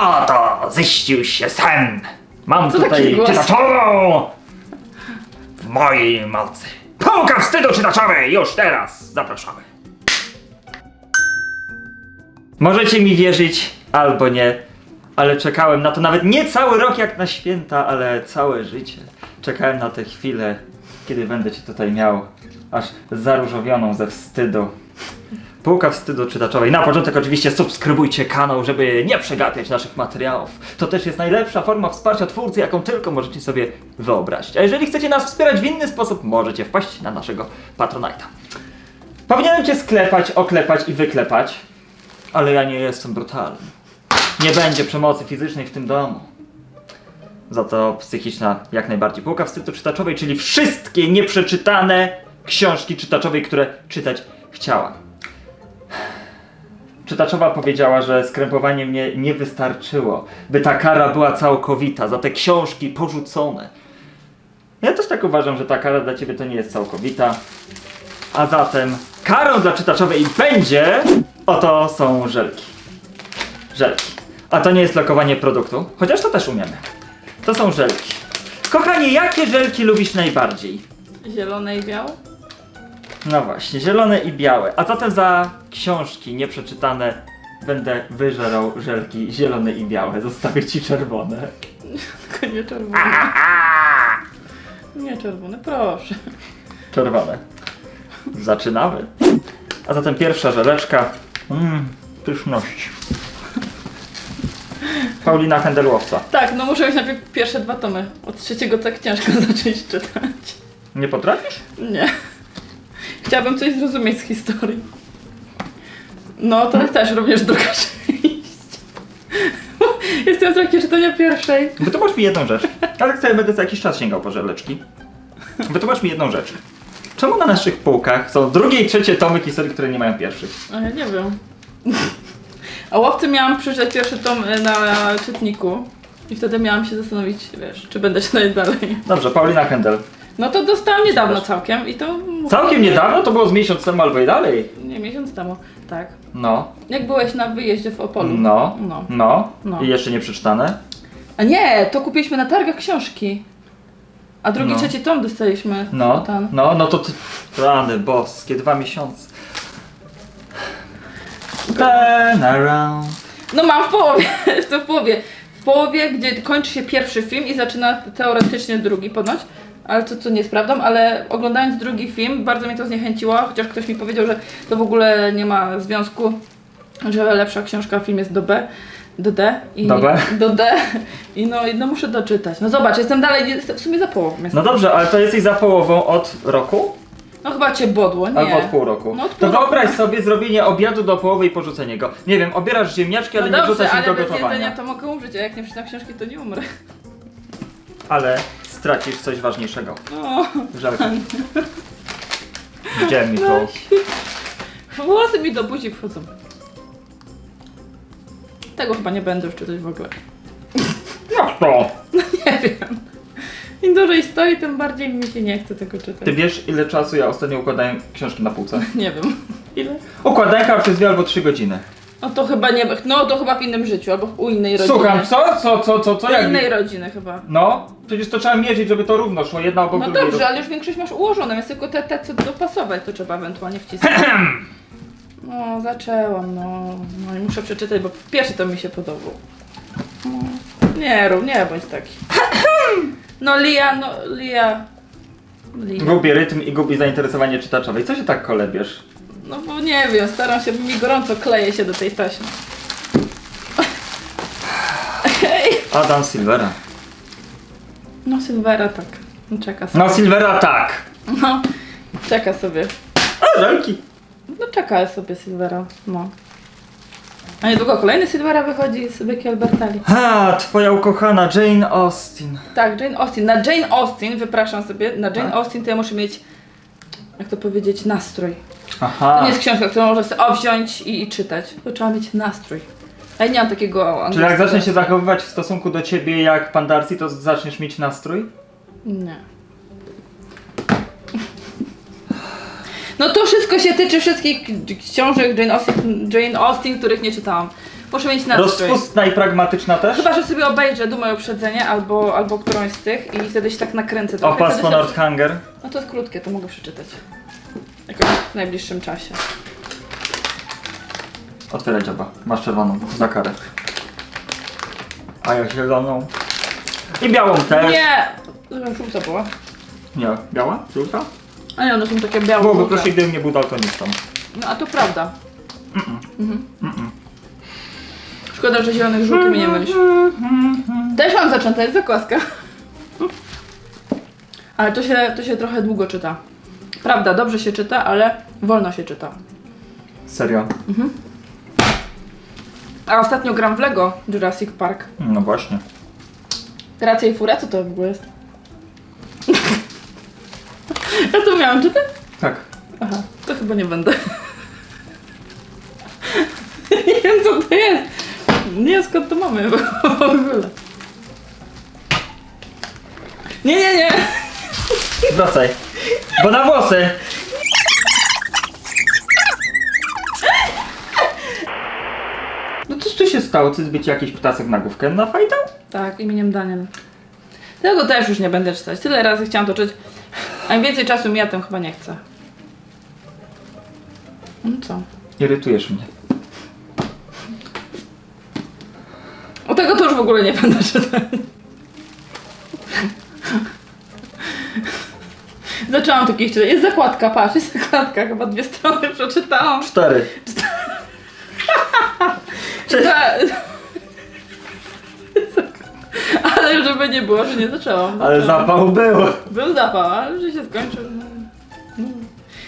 Oto ziścił się sen. Mam Co taki tutaj głos? czytaczową w mojej mocy. Półka wstydu czytaczowej już teraz zapraszamy. Możecie mi wierzyć albo nie, ale czekałem na to nawet nie cały rok jak na święta, ale całe życie. Czekałem na tę chwilę, kiedy będę cię tutaj miał, aż zaróżowioną ze wstydu. Półka wstydu czytaczowej. Na początek oczywiście subskrybujcie kanał, żeby nie przegapiać naszych materiałów. To też jest najlepsza forma wsparcia twórcy, jaką tylko możecie sobie wyobrazić. A jeżeli chcecie nas wspierać w inny sposób, możecie wpaść na naszego Patronite'a. Powinienem cię sklepać, oklepać i wyklepać, ale ja nie jestem brutalny. Nie będzie przemocy fizycznej w tym domu. Za to psychiczna jak najbardziej. Półka wstydu czytaczowej, czyli wszystkie nieprzeczytane książki czytaczowej, które czytać chciałam. Czytaczowa powiedziała, że skrępowanie mnie nie wystarczyło, by ta kara była całkowita, za te książki porzucone. Ja też tak uważam, że ta kara dla ciebie to nie jest całkowita. A zatem karą dla czytaczowej będzie... Oto są żelki. Żelki. A to nie jest lokowanie produktu, chociaż to też umiemy. To są żelki. Kochanie, jakie żelki lubisz najbardziej? Zielone i białe? No właśnie, zielone i białe. A zatem za książki nieprzeczytane będę wyżerał żelki zielone i białe. Zostawię ci czerwone. Tylko nie czerwone. Nie czerwone, proszę. Czerwone. Zaczynamy. A zatem pierwsza żeleczka. Mmm, pyszność. Paulina Hendelłowca. Tak, no muszę mieć najpierw pierwsze dwa tomy. Od trzeciego tak ciężko zacząć czytać. Nie potrafisz? Nie. Chciałabym coś zrozumieć z historii. No, to też również druga część. Jestem w trakcie czytania pierwszej. Wytłumacz mi jedną rzecz. Ja tak sobie będę co jakiś czas sięgał po żeleczki. Wytłumacz mi jedną rzecz. Czemu na naszych półkach są drugie i trzecie tomy historii, które nie mają pierwszych? A ja nie wiem. A łowcy miałam przeczytać pierwszy tom y, na czytniku. I wtedy miałam się zastanowić, wiesz, czy będę czytać dalej. Dobrze, Paulina Hendel. No to dostałam niedawno całkiem i to... Całkiem niedawno? To było z miesiąc temu albo i dalej. Nie, miesiąc temu, tak. No, Jak byłeś na wyjeździe w Opolu. no, No. no. No. I jeszcze nie przeczytane? A nie, to kupiliśmy na targach książki. A drugi, No. trzeci tom dostaliśmy. No, Ten. no, no to ty... Rany boskie, dwa miesiące. Turn around. No mam w połowie, to w połowie. W połowie, gdzie kończy się pierwszy film i zaczyna teoretycznie drugi ponoć. Ale to, to nie sprawdzam, ale oglądając drugi film bardzo mnie to zniechęciło, chociaż ktoś mi powiedział, że to w ogóle nie ma związku, że lepsza książka, film jest do B, do D i Do B? do D i no, i no muszę doczytać. No zobacz, jestem dalej, jestem w sumie za połową. Jestem. No dobrze, ale to jesteś za połową od roku? No chyba cię bodło, nie? Albo od pół roku. No od to pół roku. wyobraź sobie zrobienie obiadu do połowy i porzucenie go. Nie wiem, obierasz ziemniaczki, ale no nie dobrze, wrzucasz ich ale do bez jedzenia gotowania. to mogę umrzeć, a jak nie przeczytam książki, to nie umrę. Ale stracisz coś ważniejszego. No, Żelki. Widziałem mi to. no, włosy mi do buzi wchodzą. Tego chyba nie będę już czytać w ogóle. Jak to? Nie wiem. Im dłużej stoi, tym bardziej mi się nie chce tego czytać. Ty wiesz ile czasu ja ostatnio układałem książki na półce? Nie wiem. Ile? Układanka przez dwie albo trzy godziny. No to chyba nie. No to chyba w innym życiu, albo u innej rodziny. Słucham, co? Co, co, co, co? U Jak... innej rodziny chyba. No, przecież to trzeba mierzyć, żeby to równo szło, jedna obok No drugiej. dobrze, ale już większość masz ułożone, więc tylko te, te co dopasować, to trzeba ewentualnie wcisnąć. No, zaczęłam, no. No i muszę przeczytać, bo pierwszy to mi się podobał. No, nie rób, nie bądź taki. No Lia, no Lia. Lia. Gubi rytm i gubi zainteresowanie czytaczowej. Co się tak kolebiesz? No bo nie wiem, staram się, bo mi gorąco kleje się do tej taśmy. Adam Silvera. No Sylwera tak, no, czeka sobie. No Silvera tak! No, czeka sobie. A, żelki. No czeka sobie Sylwera, no. A niedługo kolejny Sylwera wychodzi z Becky Albertali. Ha, twoja ukochana Jane Austen. Tak, Jane Austen. Na Jane Austen, wypraszam sobie, na Jane Tak. Austen to ja muszę mieć, jak to powiedzieć, nastrój. To Aha. nie jest książka, którą można sobie wziąć i, i czytać. To trzeba mieć nastrój. A ja nie mam takiego Czyli jak zacznie się zachowywać w stosunku do ciebie jak pan Darcy, to zaczniesz mieć nastrój? Nie. No to wszystko się tyczy wszystkich książek Jane Austen, Jane Austen których nie czytałam. Muszę mieć nastrój. Rozpustna i pragmatyczna też? Chyba, że sobie obejrzę Dumę i uprzedzenie albo, albo którąś z tych i wtedy się tak nakręcę trochę. Opas Wtedy Nordhanger. No to jest krótkie, to mogę przeczytać. Jakoś w najbliższym czasie. Otwieraj dziaba. Masz czerwoną za karę. A ja zieloną. I białą też. Nie! Żółta była. Nie, biała? Żółta? A nie, one są takie białe. Byłoby proszę, gdybym nie był daltonistą. No a to prawda. Mhm. Szkoda, że zielonych z żółtymi nie mylisz. Też mam zaczęte, jest zakłaska. Ale to się, to się trochę długo czyta. Prawda, dobrze się czyta, ale wolno się czyta. Serio? A ostatnio gram w Lego Jurassic Park. No właśnie. Gracja i furia, co to w ogóle jest? ja to miałam czytać? Tak. Aha, to chyba nie będę. nie wiem co to jest. Nie skąd to mamy w ogóle. Nie, nie, nie. Wracaj. Bo na włosy! No cóż tu się stało? Czy zbyć jakiś ptasek na główkę na fajtał? Tak, imieniem Daniel. Tego też już nie będę czytać. Tyle razy chciałam to czytać. A im więcej czasu mija, tym chyba nie chcę. No co? Irytujesz mnie. O tego to już w ogóle nie będę czytać. Zaczęłam to kiedyś czytać. Jest zakładka, patrz, jest zakładka. Chyba dwie strony przeczytałam. Cztery. Ta- Ale żeby nie było, że nie zaczęłam. Ale zapał był. Był zapał, ale że się skończył. No. No.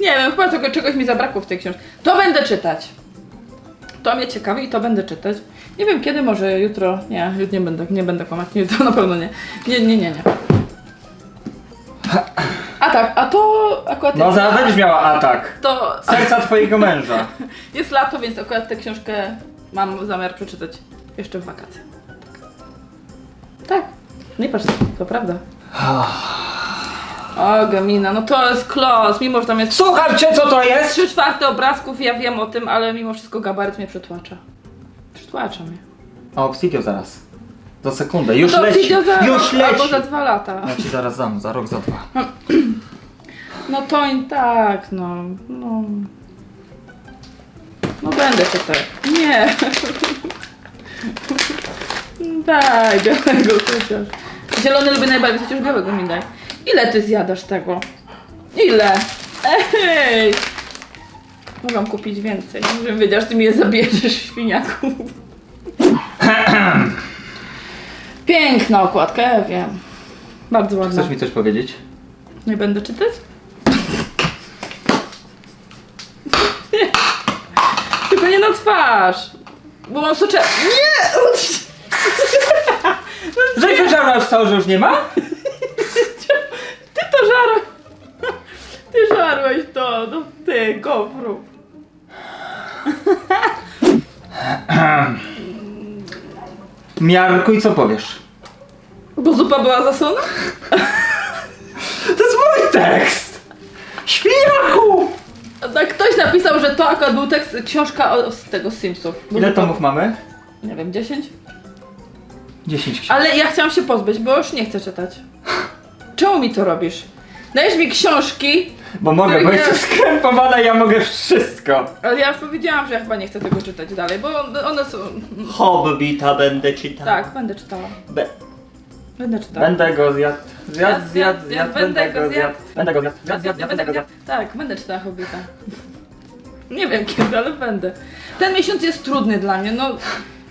Nie wiem, chyba tego czegoś mi zabrakło w tej książce. To będę czytać. To mnie ciekawi i to będę czytać. Nie wiem kiedy, może jutro. Nie, jutro nie będę, nie będę kłamać. To na pewno nie. Nie, nie, nie, nie. A tak, a to akurat No jest, zaraz będziesz miała atak. to Serca twojego męża. jest lato, więc akurat tę książkę mam zamiar przeczytać jeszcze w wakacje. Tak. Nie patrz, to prawda. O, Gamina, no to jest klos, mimo że tam jest Słucham cię, co to jest? trzy czwarte obrazków, ja wiem o tym, ale mimo wszystko gabaryt mnie przytłacza. Przytłacza mnie. A Obsidio zaraz. Za sekundę. Już to leci. przyjdzie za Już rok, Albo leci. za dwa lata. Ja ci zaraz dam, za rok, za dwa. No to i tak, no, no. No będę się tak. Nie. Daj, białego chociaż. Zielony lubię najbardziej, chociaż białego mi daj. Ile ty zjadasz tego? Ile? Ej! Mogłam kupić więcej, żebym wiedziała, że ty mi je zabierzesz, świniaku. Piękna okładka, ja wiem. Bardzo ładna. Chcesz mi coś powiedzieć? Nie będę czytać? Nie. Tylko nie na twarz. Bo mam socze... Nie! Że wyżarłaś to, że już nie ma? Ty to żarłeś. Ty żarłeś to, no ty, gofru. Miarku i co powiesz? Bo zupa była zasłona? To jest mój tekst! Świniaku! Tak, ktoś napisał, że to akurat był tekst, książka o, z tego z Simsów. Bo Ile zupa- tomów mamy? Nie wiem, 10? 10 książek. Ale ja chciałam się pozbyć, bo już nie chcę czytać. Czemu mi to robisz? Dajesz mi książki, Bo mogę, bo jestem skrępowana i ja mogę wszystko. ale ja już powiedziałam, że ja chyba nie chcę tego czytać dalej, bo one są... Hobbita będę czytał. Tak, będę czytała. Be Będę czytała. będę go zjadł. Zjadł, zjadł, zjadł, będę go zjadł. Będę go zjadł, zjadł, zjadł, będę go zjadł. Tak, będę czytała Hobbita. Nie wiem kiedy, ale będę. Ten miesiąc jest trudny dla mnie, no...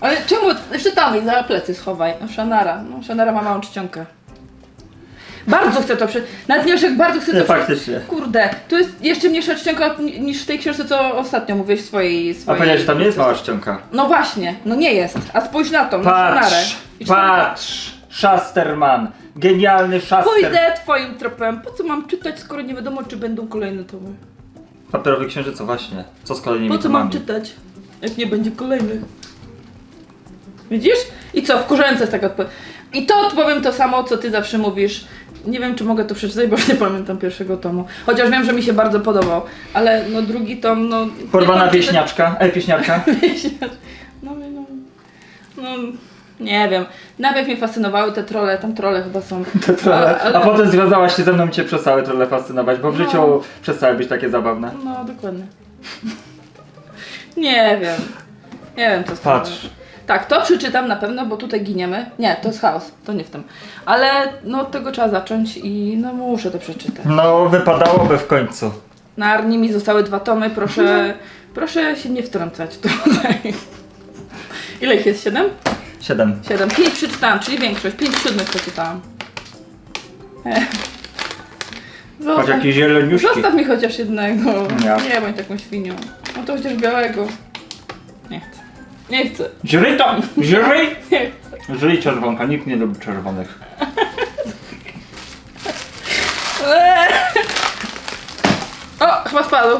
Ale czemu? Jeszcze tam i za plecy schowaj. No Shannara. No Shannara ma małą czcionkę. Bardzo chcę to prze... Nawet nie jak bardzo chcę to Nie, prze... faktycznie. Kurde, tu jest jeszcze mniejsza czcionka ni- niż w tej książce, co ostatnio mówiłeś w swojej... A swojej... powiedziałeś, że tam nie jest mała ściąga. No właśnie, no nie jest. A spójrz na tą, na. Patrz, I patrz. Szasterman. Genialny Szaster. Pójdę twoim tropem. Po co mam czytać, skoro nie wiadomo, czy będą kolejne tomy? Papierowy księżyco, właśnie. Co z kolejnymi Po co mam tomami? czytać, jak nie będzie kolejnych? Widzisz? I co, wkurzające jest taka odpowiedź. I to powiem to samo, co ty zawsze mówisz. Nie wiem, czy mogę to przeczytać, bo już nie pamiętam pierwszego tomu. Chociaż wiem, że mi się bardzo podobał. Ale no drugi tom, no... Porwana wieśniaczka. E, pieśniarka. Wieśniacz. No, no, no. No, nie wiem. Najpierw mnie fascynowały te trole, tam trole chyba są. Te trolle. A- ale- A potem związałaś się ze mną i cię przestały trolle fascynować, bo w No. życiu przestały być takie zabawne. No, dokładnie. Nie wiem. Nie wiem, co z. Patrz. Tak, to przeczytam na pewno, bo tutaj giniemy. Nie, to jest chaos, to nie w tym. Ale no od tego trzeba zacząć i no muszę to przeczytać. No, wypadałoby w końcu. Na Arni mi zostały dwa tomy, proszę, proszę się nie wtrącać tutaj. Ile ich jest? Siedem? Siedem. Siedem. Pięć przeczytałam, czyli większość. Pięć siódmych przeczytałam. Ech. Patrz Zostaw, jaki zieloniuszki. zostaw mi chociaż jednego. Nie. Nie bądź taką świnią. No to chociaż białego. Nie chcę. Nie chcę. Źryj to! Źryj! Nie chcę. Czerwonka, nikt nie lubi czerwonych. Eee. O, chyba spadł.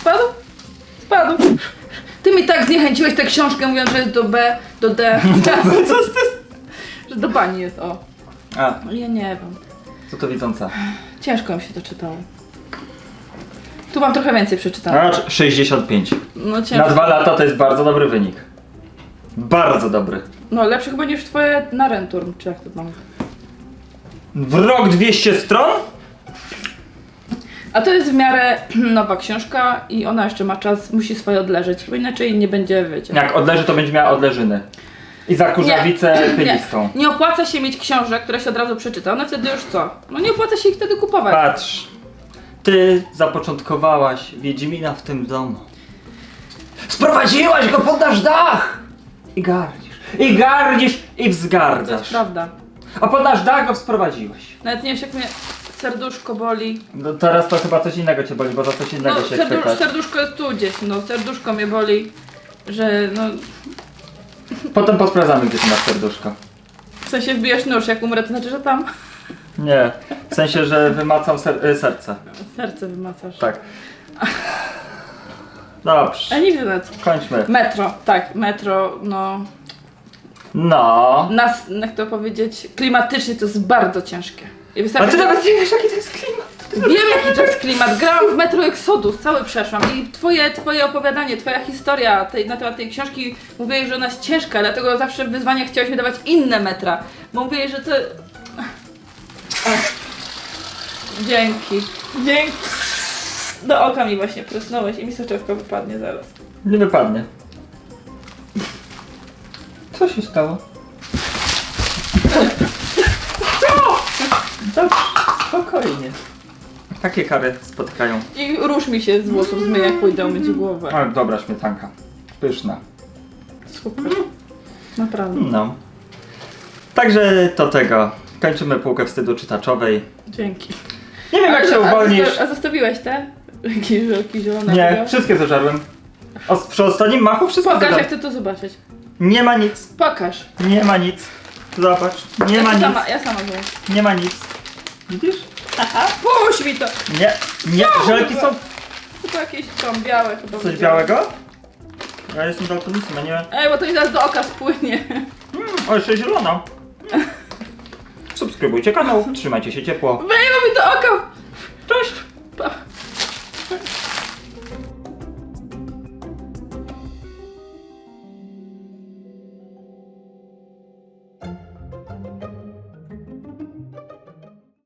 Spadł? Spadł. Ty mi tak zniechęciłeś tę książkę, mówiąc, że jest do B, do D. Co z ty? że do bani jest, o. A, Ale Ja nie wiem. co to widząca? Ciężko mi się to czytało. Tu mam trochę więcej przeczytane. A, 65. No Na ciężko. dwa lata to jest bardzo dobry wynik. Bardzo dobry. No lepszy chyba niż twoje na Renturm, czy jak to tam. W rok 200 stron? A to jest w miarę nowa książka i ona jeszcze ma czas, musi swoje odleżeć, bo inaczej nie będzie, wiecie. Jak odleży, to będzie miała odleżyny. I zakurzawicę pylistą. Nie, nie opłaca się mieć książek, które się od razu przeczyta. One wtedy już co? No nie opłaca się ich wtedy kupować. Patrz. Ty zapoczątkowałaś Wiedźmina w tym domu. Sprowadziłaś go pod nasz dach! I gardzisz. I gardzisz i To jest wzgardzasz. prawda. A pod nasz dach go sprowadziłeś. Nawet nie wiesz jak mnie serduszko boli. No teraz to chyba coś innego cię boli, bo za coś innego No się serdu chwytasz. serduszko jest tu gdzieś, no serduszko mnie boli, że no Potem posprawdzamy, gdzie ty masz serduszko. w sensie wbijesz nóż, jak umrę to znaczy, że tam Nie, w sensie, że wymacam ser y, serce. serce wymacasz. Tak. Dobrze, A nie widzę nawet. kończmy. Metro, tak, metro, no No. nas, jak to powiedzieć, klimatycznie to jest bardzo ciężkie. I A wystarczy, ty nawet nie wiesz, jaki to jest klimat. Wiem jaki to jest klimat, grałam w Metro Exodus, cały przeszłam i twoje, twoje opowiadanie, twoja historia tej, na temat tej książki mówiłeś, że ona jest ciężka, dlatego zawsze w wyzwaniach chciałeś mi dawać inne metra, bo mówiłeś, że to... Ach. Dzięki, dzięki. Do oka mi właśnie prysnąłeś i mi soczewka wypadnie zaraz. Nie wypadnie. Co się stało? Dobrze, spokojnie. Takie kary spotykają. I róż mi się z włosów zmyje, jak pójdę umyć głowę. Ale dobra śmietanka. Pyszna. Super. Naprawdę. No. Także to tego. Kończymy półkę wstydu czytaczowej. Dzięki. Nie wiem jak się uwolnisz. a zostawiłeś te? Jakieś żelki zielone? Nie, wszystkie zeżarłem. O, przy ostatnim machu wszystko Pokaż, jak zeżarłem. chcę to zobaczyć. Nie ma nic. Pokaż. Nie ma nic. Zobacz. Nie ja ma to nic. Sama, ja sama wiem. Nie ma nic. Widzisz? Aha, puść mi to! Nie, nie, żelki są To jakieś są białe chyba. coś białego? Ja jestem daltonistą, a nie... Ej, bo to mi zaraz do oka spłynie. Mm, o, jeszcze zielona. Subskrybujcie kanał, trzymajcie się ciepło. Wyjmą mi do oka!